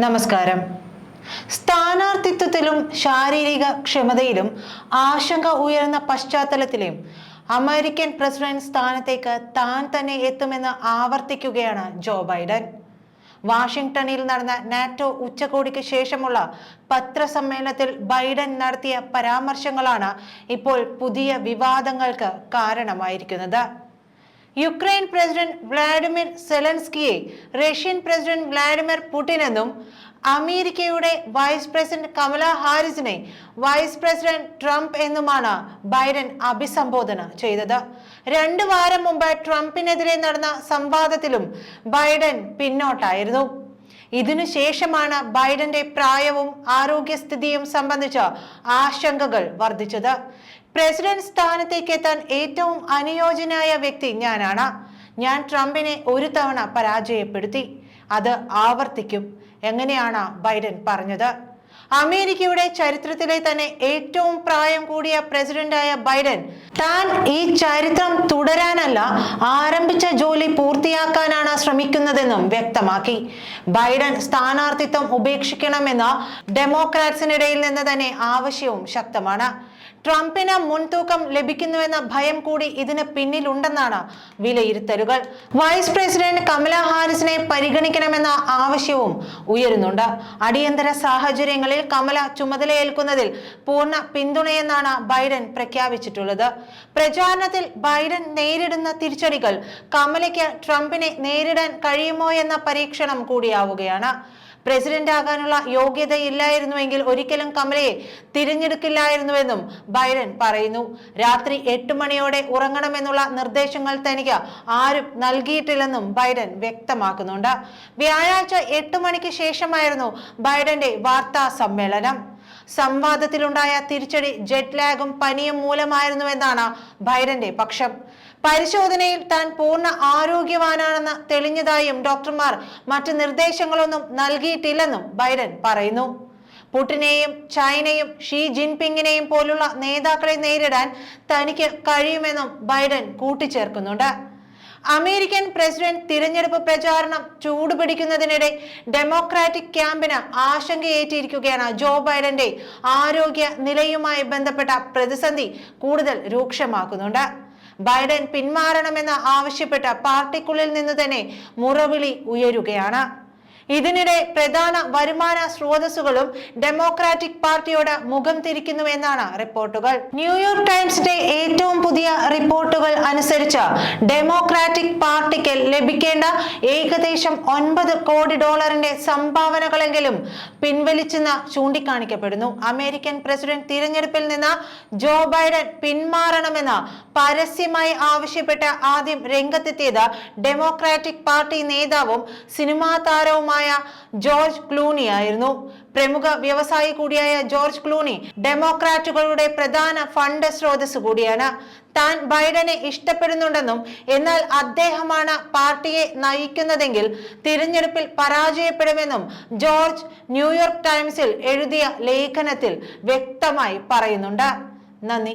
നമസ്കാരം. സ്ഥാനാർത്ഥിത്വത്തിലും ശാരീരിക ക്ഷമതയിലും ആശങ്ക ഉയർന്ന പശ്ചാത്തലത്തിലും അമേരിക്കൻ പ്രസിഡന്റ് സ്ഥാനത്തേക്ക് താൻ തന്നെ എത്തുമെന്ന് ആവർത്തിക്കുകയാണ് ജോ ബൈഡൻ. വാഷിംഗ്ടണിൽ നടന്ന നാറ്റോ ഉച്ചകോടിക്ക് ശേഷമുള്ള പത്രസമ്മേളനത്തിൽ ബൈഡൻ നടത്തിയ പരാമർശങ്ങളാണ് ഇപ്പോൾ പുതിയ വിവാദങ്ങൾക്ക് കാരണമായിരിക്കുന്നത്. യുക്രൈൻ പ്രസിഡന്റ് വ്ളാഡിമിർ സെലൻസ്കിയെ റഷ്യൻ പ്രസിഡന്റ് വ്ളാഡിമിർ പുടിൻ എന്നും അമേരിക്കയുടെ വൈസ് പ്രസിഡന്റ് കമല ഹാരിസിനെ വൈസ് പ്രസിഡന്റ് ട്രംപ് എന്നുമാണ് ബൈഡൻ അഭിസംബോധന ചെയ്തത്. രണ്ടു വാരം മുമ്പ് ട്രംപിനെതിരെ നടന്ന സംവാദത്തിലും ബൈഡൻ പിന്നോട്ടായിരുന്നു. ഇതിനുശേഷമാണ് ബൈഡന്റെ പ്രായവും ആരോഗ്യസ്ഥിതിയും സംബന്ധിച്ച ആശങ്കകൾ വർദ്ധിച്ചത്. പ്രസിഡന്റ് സ്ഥാനത്തേക്ക് എത്താൻ ഏറ്റവും അനുയോജ്യനായ വ്യക്തി ഞാനാണ്. ഞാൻ ട്രംപിനെ ഒരു തവണ പരാജയപ്പെടുത്തി. അത് ആവർത്തിക്കും. എങ്ങനെയാണ് ബൈഡൻ പറഞ്ഞത്? അമേരിക്കയുടെ ചരിത്രത്തിലെ തന്നെ ഏറ്റവും പ്രായം കൂടിയ പ്രസിഡന്റായ ബൈഡൻ താൻ ഈ ചരിത്രം തുടരാനല്ല ആരംഭിച്ച ജോലി പൂർത്തിയാക്കാനാണ് ശ്രമിക്കുന്നതെന്നും വ്യക്തമാക്കി. ബൈഡൻ സ്ഥാനാർത്ഥിത്വം ഉപേക്ഷിക്കണമെന്ന ഡെമോക്രാറ്റ്സിനിടയിൽ നിന്ന് തന്നെ ആവശ്യവും ശക്തമാണ്. ട്രംപിന് മുൻതൂക്കം ലഭിക്കുന്നുവെന്ന ഭയം കൂടി ഇതിന് പിന്നിലുണ്ടെന്നാണ് വിലയിരുത്തലുകൾ. വൈസ് പ്രസിഡന്റ് കമല ഹാരിസിനെ പരിഗണിക്കണമെന്ന ആവശ്യവും ഉയരുന്നുണ്ട്. അടിയന്തര സാഹചര്യങ്ങളിൽ കമല ചുമതലയേൽക്കുന്നതിൽ പൂർണ പിന്തുണയെന്നാണ് ബൈഡൻ പ്രഖ്യാപിച്ചിട്ടുള്ളത്. പ്രചാരണത്തിൽ ബൈഡൻ നേരിടുന്ന തിരിച്ചടികൾ കമലയ്ക്ക് ട്രംപിനെ നേരിടാൻ കഴിയുമോ എന്ന പരീക്ഷണം കൂടിയാവുകയാണ്. പ്രസിഡന്റ് ആകാനുള്ള യോഗ്യതയില്ലായിരുന്നുവെങ്കിൽ ഒരിക്കലും കമലയെ തിരഞ്ഞെടുക്കില്ലായിരുന്നുവെന്നും ബൈഡൻ പറയുന്നു. രാത്രി എട്ട് മണിയോടെ ഉറങ്ങണമെന്നുള്ള നിർദ്ദേശങ്ങൾ തനിക്ക് ആരും നൽകിയിട്ടില്ലെന്നും ബൈഡൻ വ്യക്തമാക്കുന്നുണ്ട്. വ്യാഴാഴ്ച എട്ട് മണിക്ക് ശേഷമായിരുന്നു ബൈഡന്റെ വാർത്താ സമ്മേളനം. സംവാദത്തിലുണ്ടായ തിരിച്ചടി ജെറ്റ് ലാഗും പനിയും മൂലമായിരുന്നുവെന്നാണ് ബൈഡന്റെ പക്ഷം. പരിശോധനയിൽ താൻ പൂർണ ആരോഗ്യവാനാണെന്ന് തെളിഞ്ഞതായും ഡോക്ടർമാർ മറ്റ് നിർദ്ദേശങ്ങളൊന്നും നൽകിയിട്ടില്ലെന്നും ബൈഡൻ പറയുന്നു. പുട്ടിനെയും ചൈനയും ഷീ ജിൻപിങ്ങിനെയും പോലുള്ള നേതാക്കളെ നേരിടാൻ തനിക്ക് കഴിയുമെന്നും ബൈഡൻ കൂട്ടിച്ചേർക്കുന്നുണ്ട്. അമേരിക്കൻ പ്രസിഡന്റ് തിരഞ്ഞെടുപ്പ് പ്രചാരണം ചൂടുപിടിക്കുന്നതിനിടെ ഡെമോക്രാറ്റിക് ക്യാമ്പിന് ആശങ്കയേറ്റിയിരിക്കുകയാണ് ജോ ബൈഡന്റെ ആരോഗ്യ നിലയുമായി ബന്ധപ്പെട്ട പ്രതിസന്ധി കൂടുതൽ രൂക്ഷമാക്കുന്നുണ്ട്. ബൈഡൻ പിന്മാറണമെന്ന് ആവശ്യപ്പെട്ട പാർട്ടിക്കുള്ളിൽ നിന്ന് തന്നെ മുറവിളി ഉയരുകയാണ്. ഇതിനിടെ പ്രധാന വരുമാന സ്രോതസ്സുകളും ഡെമോക്രാറ്റിക് പാർട്ടിയോട് മുഖം തിരിക്കുന്നുവെന്നാണ് റിപ്പോർട്ടുകൾ. ന്യൂയോർക്ക് ടൈംസിന്റെ ഏറ്റവും പുതിയ റിപ്പോർട്ടുകൾ അനുസരിച്ച് ഡെമോക്രാറ്റിക് പാർട്ടിക്ക് ലഭിക്കേണ്ട ഏകദേശം ഒൻപത് കോടി ഡോളറിന്റെ സംഭാവനകളെങ്കിലും പിൻവലിച്ചെന്ന് ചൂണ്ടിക്കാണിക്കപ്പെടുന്നു. അമേരിക്കൻ പ്രസിഡന്റ് തിരഞ്ഞെടുപ്പിൽ നിന്ന് ജോ ബൈഡൻ പിന്മാറണമെന്ന് പരസ്യമായി ആവശ്യപ്പെട്ട് ആദ്യം രംഗത്തെത്തിയത് ഡെമോക്രാറ്റിക് പാർട്ടി നേതാവും സിനിമാ താരവുമായ ജോർജ് ക്ലൂണി ആയിരുന്നു. പ്രമുഖ വ്യവസായി കൂടിയായ ജോർജ് ക്ലൂണി ഡെമോക്രാറ്റുകളുടെ പ്രധാന ഫണ്ട് സ്രോതസ് കൂടിയാണ്. താൻ ബൈഡനെ ഇഷ്ടപ്പെടുന്നുണ്ടെന്നും എന്നാൽ അദ്ദേഹമാണ് പാർട്ടിയെ നയിക്കുന്നതെങ്കിൽ തിരഞ്ഞെടുപ്പിൽ പരാജയപ്പെടുമെന്നും ജോർജ് ന്യൂയോർക്ക് ടൈംസിൽ എഴുതിയ ലേഖനത്തിൽ വ്യക്തമായി പറയുന്നുണ്ട്. നന്ദി.